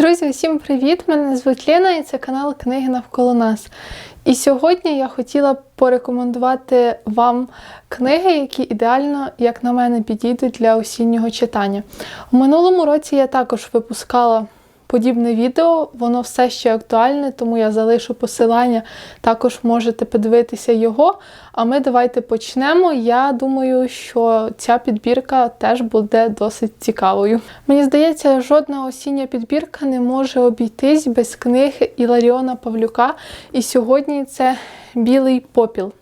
Друзі, всім привіт! Мене звуть Лена і це канал Книги навколо нас. І сьогодні я хотіла порекомендувати вам книги, які ідеально, як на мене, підійдуть для осіннього читання. У минулому році я також випускала подібне відео, воно все ще актуальне, тому я залишу посилання, також можете подивитися його. А ми давайте почнемо. Я думаю, що ця підбірка теж буде досить цікавою. Мені здається, жодна осіння підбірка не може обійтись без книги Іларіона Павлюка. І сьогодні це Білий попіл.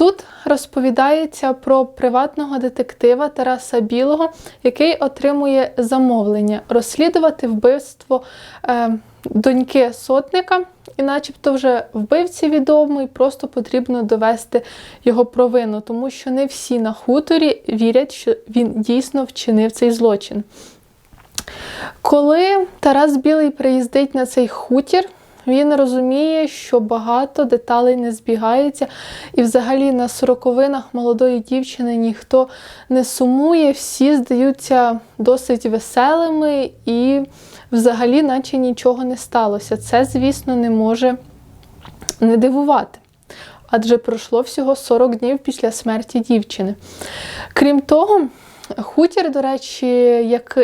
Тут розповідається про приватного детектива Тараса Білого, який отримує замовлення розслідувати вбивство е, доньки сотника, і, начебто, вже вбивці відомий, просто потрібно довести його провину, тому що не всі на хуторі вірять, що він дійсно вчинив цей злочин. Коли Тарас Білий приїздить на цей хутір, він розуміє, що багато деталей не збігаються, і взагалі на сороковинах молодої дівчини ніхто не сумує, всі здаються досить веселими і взагалі, наче нічого не сталося. Це, звісно, не може не дивувати. Адже пройшло всього 40 днів після смерті дівчини. Крім того, Хутір, до речі,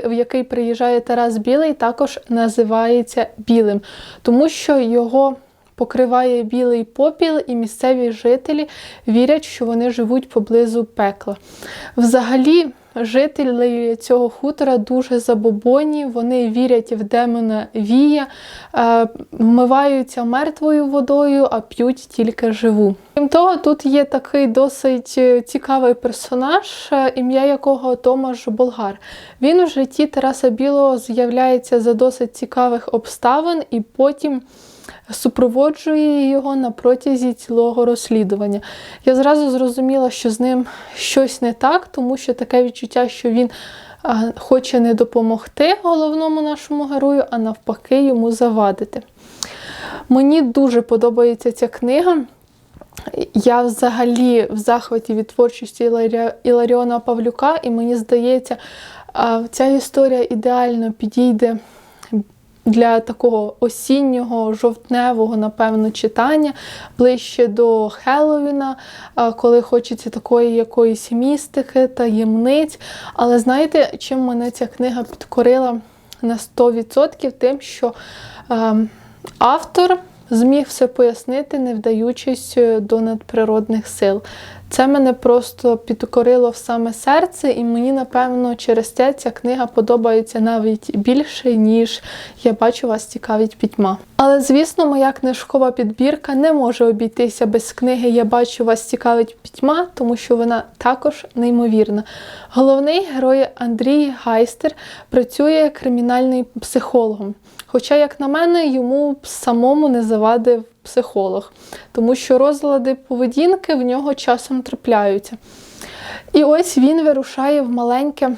в який приїжджає Тарас Білий, також називається білим, тому що його покриває білий попіл, і місцеві жителі вірять, що вони живуть поблизу пекла. Взагалі, жителі цього хутора дуже забобонні, вони вірять в демона Вія, е, вмиваються мертвою водою, а п'ють тільки живу. Крім того, тут є такий досить е, цікавий персонаж, е, ім'я якого Томаш Болгар. Він у житті Тараса Білого з'являється за досить цікавих обставин і потім супроводжує його на протязі цілого розслідування. Я зразу зрозуміла, що з ним щось не так, тому що таке відчуття, що він хоче не допомогти головному нашому герою, а навпаки, йому завадити. Мені дуже подобається ця книга. Я взагалі в захваті від творчості Іларіона Павлюка, і мені здається, ця історія ідеально підійде для такого осіннього, жовтневого, напевно, читання ближче до Хеллоуіна, коли хочеться такої якоїсь містики, таємниць. Але знаєте, чим мене ця книга підкорила на 100%? Тим, що е, автор зміг все пояснити, не вдаючись е, до надприродних сил. Це мене просто підкорило в саме серце, і мені, напевно, через це ця книга подобається навіть більше, ніж я бачу вас цікавить пітьма. Але, звісно, моя книжкова підбірка не може обійтися без книги Я бачу вас цікавить пітьма, тому що вона також неймовірна. Головний герой Андрій Гайстер працює кримінальним психологом. Хоча, як на мене, йому самому не завадив психолог, тому що розлади поведінки в нього часом трапляються. І ось він вирушає в маленьке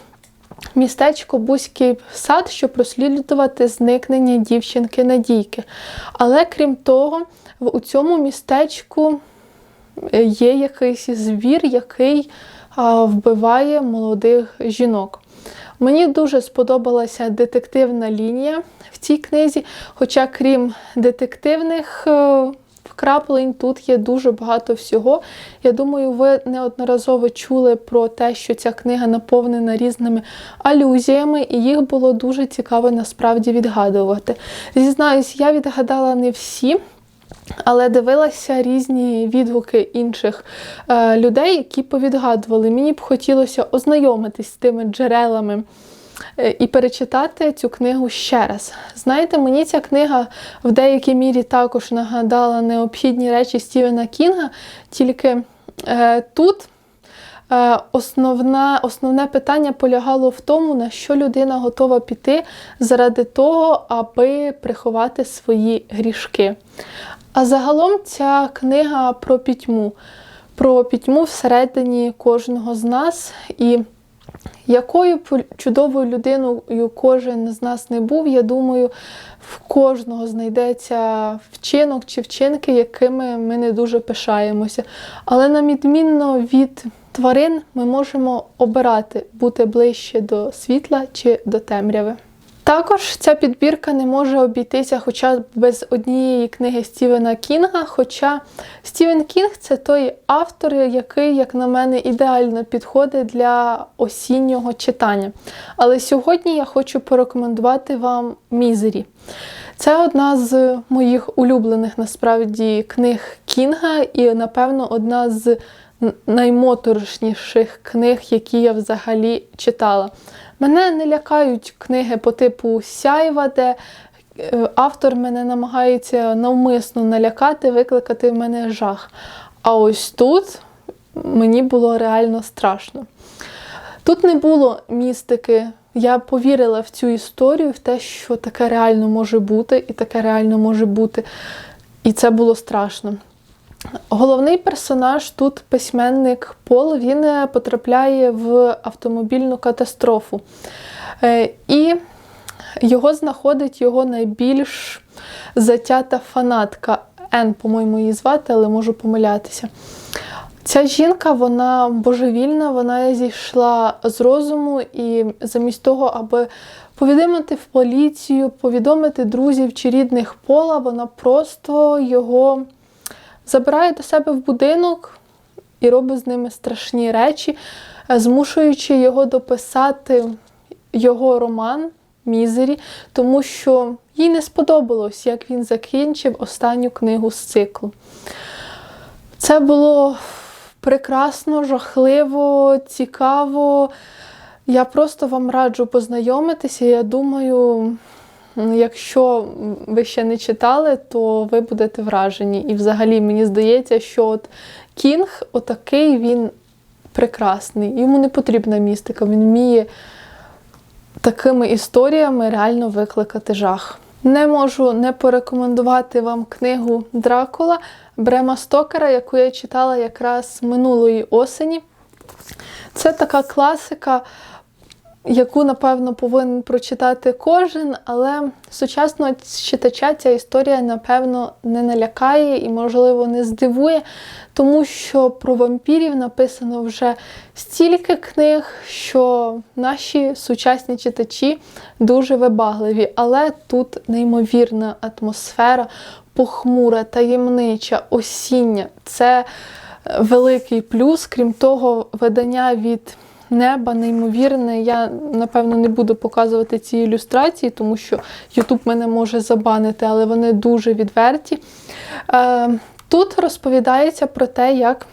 містечко Бузький сад, щоб розслідувати зникнення дівчинки Надійки. Але крім того, у цьому містечку є якийсь звір, який вбиває молодих жінок. Мені дуже сподобалася детективна лінія в цій книзі, хоча, крім детективних е, вкраплень, тут є дуже багато всього. Я думаю, ви неодноразово чули про те, що ця книга наповнена різними алюзіями, і їх було дуже цікаво насправді відгадувати. Зізнаюсь, я відгадала не всі. Але дивилася різні відгуки інших е, людей, які повідгадували. Мені б хотілося ознайомитись з тими джерелами е, і перечитати цю книгу ще раз. Знаєте, мені ця книга в деякій мірі також нагадала необхідні речі Стівена Кінга, тільки е, тут. Е, основна, Основне питання полягало в тому, на що людина готова піти заради того, аби приховати свої грішки. А загалом ця книга про пітьму, про пітьму всередині кожного з нас. І якою чудовою людиною кожен з нас не був, я думаю, в кожного знайдеться вчинок чи вчинки, якими ми не дуже пишаємося. Але на відмінно від тварин ми можемо обирати бути ближче до світла чи до темряви. Також ця підбірка не може обійтися хоча б без однієї книги Стівена Кінга. Хоча Стівен Кінг це той автор, який, як на мене, ідеально підходить для осіннього читання. Але сьогодні я хочу порекомендувати вам Мізері. Це одна з моїх улюблених насправді книг Кінга, і, напевно, одна з наймоторошніших книг, які я взагалі читала. Мене не лякають книги по типу Сяйва, де е, автор мене намагається навмисно налякати, викликати в мене жах. А ось тут мені було реально страшно. Тут не було містики. Я повірила в цю історію, в те, що таке реально може бути, і таке реально може бути. І це було страшно. Головний персонаж тут письменник Пол, він е, потрапляє в автомобільну катастрофу. Е, і його знаходить його найбільш затята фанатка. Ен, по-моєму, її звати, але можу помилятися. Ця жінка, вона божевільна, вона зійшла з розуму, і замість того, аби повідомити в поліцію, повідомити друзів чи рідних пола, вона просто його забирає до себе в будинок і робить з ними страшні речі, е, змушуючи його дописати його роман Мізері, тому що їй не сподобалось, як він закінчив останню книгу з циклу. Це було прекрасно, жахливо, цікаво. Я просто вам раджу познайомитися. Я думаю, Якщо ви ще не читали, то ви будете вражені. І взагалі мені здається, що от Кінг, отакий він прекрасний. Йому не потрібна містика, він вміє такими історіями реально викликати жах. Не можу не порекомендувати вам книгу Дракула Брема Стокера, яку я читала якраз минулої осені. Це така класика яку, напевно, повинен прочитати кожен, але сучасного читача ця історія, напевно, не налякає і, можливо, не здивує, тому що про вампірів написано вже стільки книг, що наші сучасні читачі дуже вибагливі, але тут неймовірна атмосфера, похмура, таємнича, осіння. Це великий плюс, крім того, видання від неба неймовірне. Я, напевно, не буду показувати ці ілюстрації, тому що Ютуб мене може забанити, але вони дуже відверті. Е, тут розповідається про те, як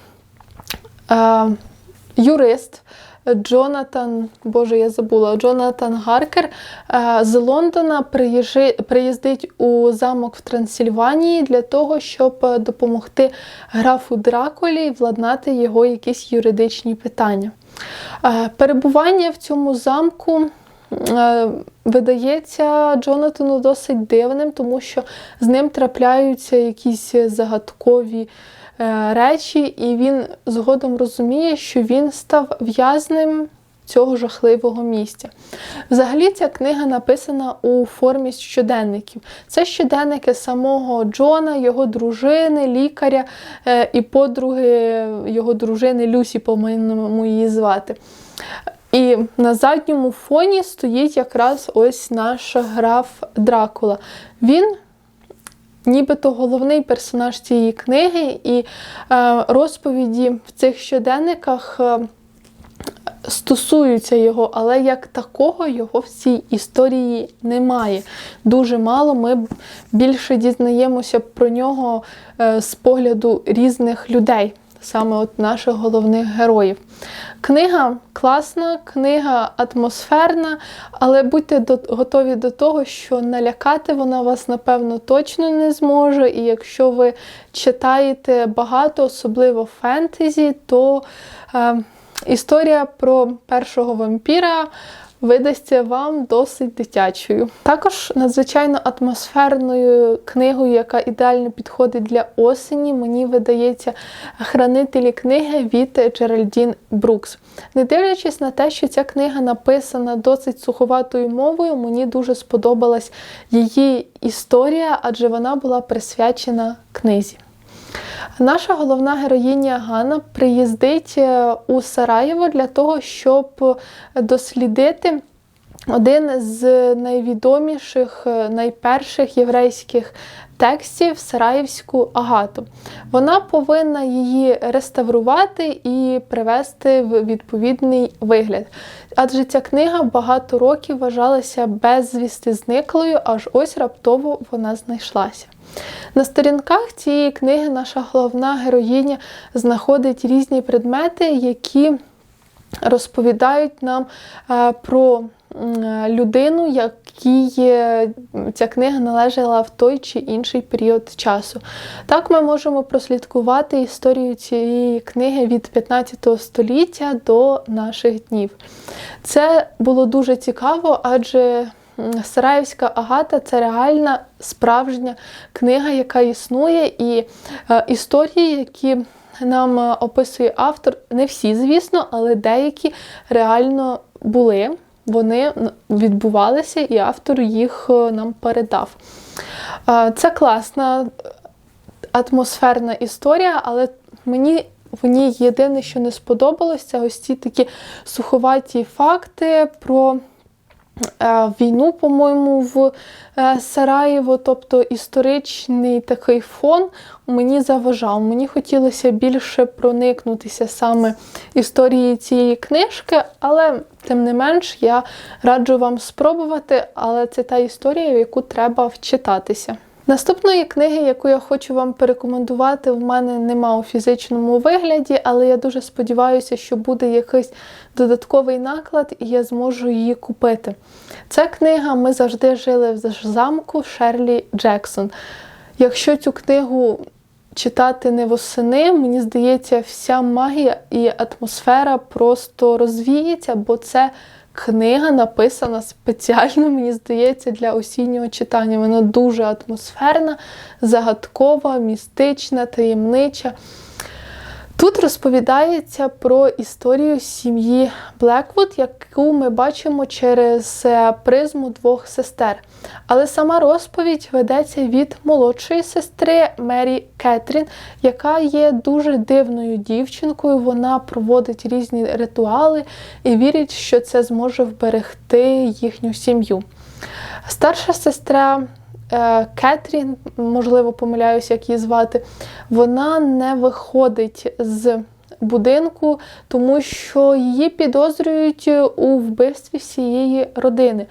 е, юрист. Джонатан, Боже, я забула, Джонатан Гаркер е, з Лондона приїздить у замок в Трансильванії для того, щоб допомогти графу Дракулі владнати його якісь юридичні питання. Е, перебування в цьому замку е, видається Джонатану досить дивним, тому що з ним трапляються якісь загадкові е, речі, і він згодом розуміє, що він став в'язним цього жахливого місця. Взагалі, ця книга написана у формі щоденників. Це щоденники самого Джона, його дружини, лікаря е, і подруги його дружини Люсі, по-моєму її звати. І на задньому фоні стоїть якраз ось наш граф Дракула. Він нібито головний персонаж цієї книги, і е, розповіді в цих щоденниках. Стосуються його, але як такого його в цій історії немає. Дуже мало. Ми більше дізнаємося про нього е, з погляду різних людей, саме от наших головних героїв. Книга класна, книга атмосферна, але будьте до, готові до того, що налякати вона вас, напевно, точно не зможе. І якщо ви читаєте багато, особливо фентезі, то е, Історія про першого вампіра видасться вам досить дитячою. Також надзвичайно атмосферною книгою, яка ідеально підходить для осені, мені видається хранителі книги від Джеральдін Брукс. Не дивлячись на те, що ця книга написана досить суховатою мовою, мені дуже сподобалась її історія, адже вона була присвячена книзі. Наша головна героїня Ганна приїздить е, у Сараєво для того, щоб дослідити один з найвідоміших, е, найперших єврейських текстів Сараївську агату. Вона повинна її реставрувати і привести в відповідний вигляд. Адже ця книга багато років вважалася безвісти зниклою, аж ось раптово вона знайшлася. На сторінках цієї книги наша головна героїня знаходить різні предмети, які розповідають нам е, про людину, якій ця книга належала в той чи інший період часу. Так ми можемо прослідкувати історію цієї книги від 15 століття до наших днів. Це було дуже цікаво, адже Сараївська агата це реальна справжня книга, яка існує, і е, історії, які нам е, описує автор, не всі, звісно, але деякі реально були. Вони відбувалися, і автор їх е, нам передав. Е, це класна атмосферна історія, але мені в ній єдине, що не сподобалось, це ось ці такі суховаті факти про. Е, війну, по-моєму, в е, Сараєво, тобто історичний такий фон мені заважав. Мені хотілося більше проникнутися саме історією цієї книжки, але тим не менш я раджу вам спробувати, але це та історія, в яку треба вчитатися. Наступної книги, яку я хочу вам порекомендувати, в мене нема у фізичному вигляді, але я дуже сподіваюся, що буде якийсь додатковий наклад, і я зможу її купити. Це книга Ми завжди жили в замку Шерлі Джексон. Якщо цю книгу читати не восени, мені здається, вся магія і атмосфера просто розвіється, бо це книга написана спеціально, мені здається, для осіннього читання. Вона дуже атмосферна, загадкова, містична, таємнича. Тут розповідається про історію сім'ї Блеквуд, яку ми бачимо через е, призму двох сестер. Але сама розповідь ведеться від молодшої сестри Мері Кетрін, яка є дуже дивною дівчинкою. Вона проводить різні ритуали і вірить, що це зможе вберегти їхню сім'ю. Старша сестра Кетрін, можливо, помиляюся, як її звати, вона не виходить з будинку, тому що її підозрюють у вбивстві всієї родини.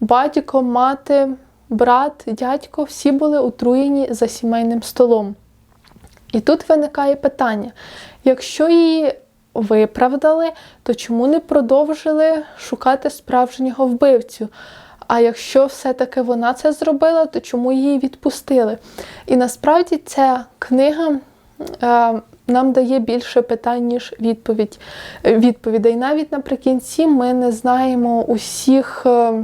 Батько, мати, брат, дядько всі були отруєні за сімейним столом. І тут виникає питання: якщо її виправдали, то чому не продовжили шукати справжнього вбивцю? А якщо все-таки вона це зробила, то чому її відпустили? І насправді ця книга е, нам дає більше питань, ніж відповідь. відповідей. Навіть наприкінці ми не знаємо усіх е,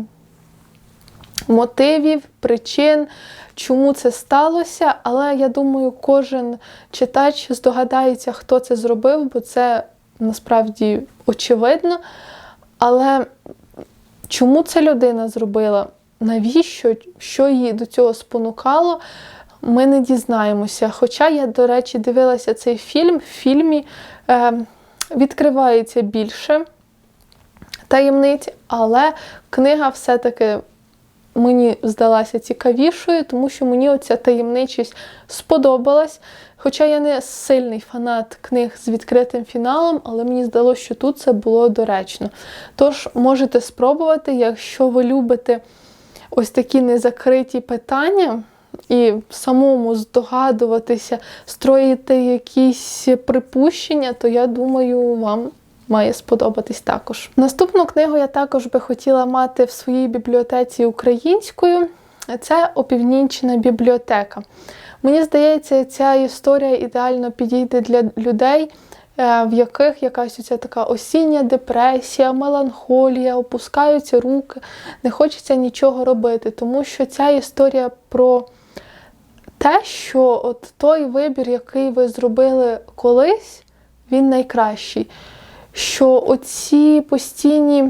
мотивів, причин. Чому це сталося, але я думаю, кожен читач здогадається, хто це зробив, бо це насправді очевидно. Але Чому це людина зробила? Навіщо, що її до цього спонукало, ми не дізнаємося. Хоча я, до речі, дивилася цей фільм, в фільмі е, відкривається більше таємниць, але книга все-таки мені здалася цікавішою, тому що мені оця таємничість сподобалась. Хоча я не сильний фанат книг з відкритим фіналом, але мені здалося, що тут це було доречно. Тож можете спробувати, якщо ви любите ось такі незакриті питання. І самому здогадуватися, строїти якісь припущення, то я думаю, вам має сподобатись також. Наступну книгу я також би хотіла мати в своїй бібліотеці українською. Це опівнічна бібліотека. Мені здається, ця історія ідеально підійде для людей, е, в яких якась оця така осіння депресія, меланхолія, опускаються руки, не хочеться нічого робити. Тому що ця історія про те, що от той вибір, який ви зробили колись, він найкращий. Що оці постійні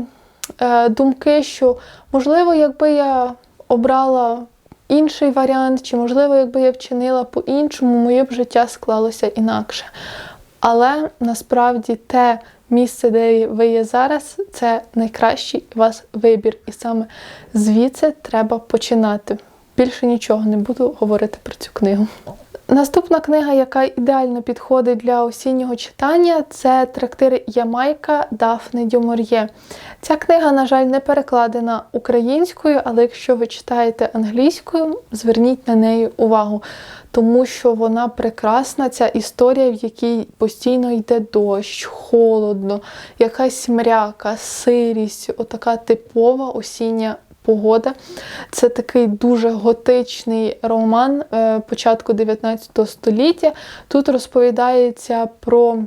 е, думки, що, можливо, якби я обрала інший варіант, чи, можливо, якби я вчинила по-іншому, моє б життя склалося інакше. Але насправді те, місце, де ви є зараз, це найкращий вас вибір. І саме звідси треба починати. Більше нічого не буду говорити про цю книгу. Наступна книга, яка ідеально підходить для осіннього читання, це трактир Ямайка Дафни Дюмор'є. Ця книга, на жаль, не перекладена українською, але якщо ви читаєте англійською, зверніть на неї увагу, тому що вона прекрасна, ця історія, в якій постійно йде дощ, холодно, якась мряка, сирість, отака типова осіння погода. Це такий дуже готичний роман е, початку 19 століття. Тут розповідається про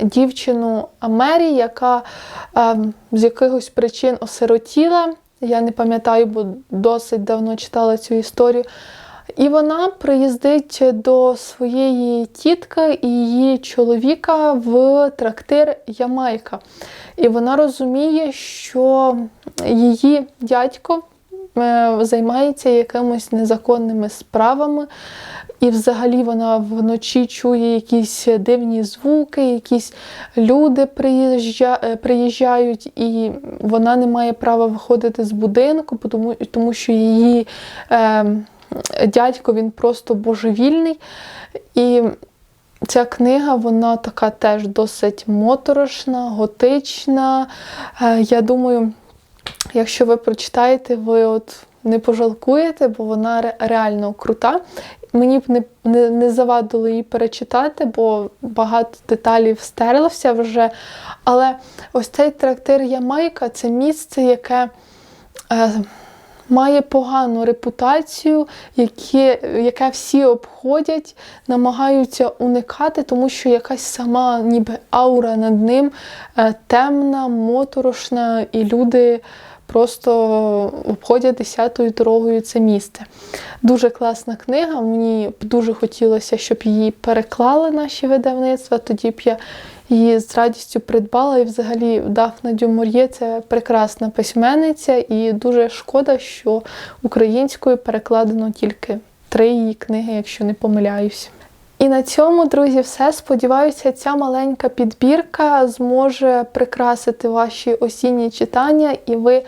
дівчину Мері, яка е, з якихось причин осиротіла. Я не пам'ятаю, бо досить давно читала цю історію. І вона приїздить до своєї тітки і її чоловіка в трактир Ямайка. І вона розуміє, що її дядько е, займається якимись незаконними справами. І взагалі вона вночі чує якісь дивні звуки, якісь люди е, приїжджають, і вона не має права виходити з будинку, тому, що її е, дядько він просто божевільний. І Ця книга, вона така теж досить моторошна, готична. Е, Я думаю, якщо ви прочитаєте, ви от не пожалкуєте, бо вона реально крута. Мені б не, не, не завадило її перечитати, бо багато деталів стерлося вже. Але ось цей трактир Ямайка це місце, яке. Е, має погану репутацію, яке, яке всі обходять, намагаються уникати, тому що якась сама ніби аура над ним е, темна, моторошна, і люди просто обходять десятою дорогою це місце. Дуже класна книга. Мені б дуже хотілося, щоб її переклали наші видавництва. Тоді б я її з радістю придбала. І взагалі Дафна Дюмор'є це прекрасна письменниця, і дуже шкода, що українською перекладено тільки три її книги, якщо не помиляюсь. І на цьому, друзі, все. Сподіваюся, ця маленька підбірка зможе прикрасити ваші осінні читання, і ви е,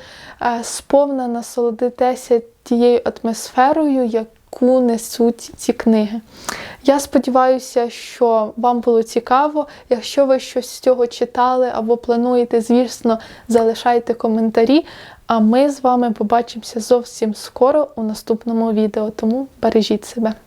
сповна насолодитеся тією атмосферою, яку несуть ці книги. Я сподіваюся, що вам було цікаво. Якщо ви щось з цього читали або плануєте, звісно, залишайте коментарі. А ми з вами побачимося зовсім скоро у наступному відео, тому бережіть себе.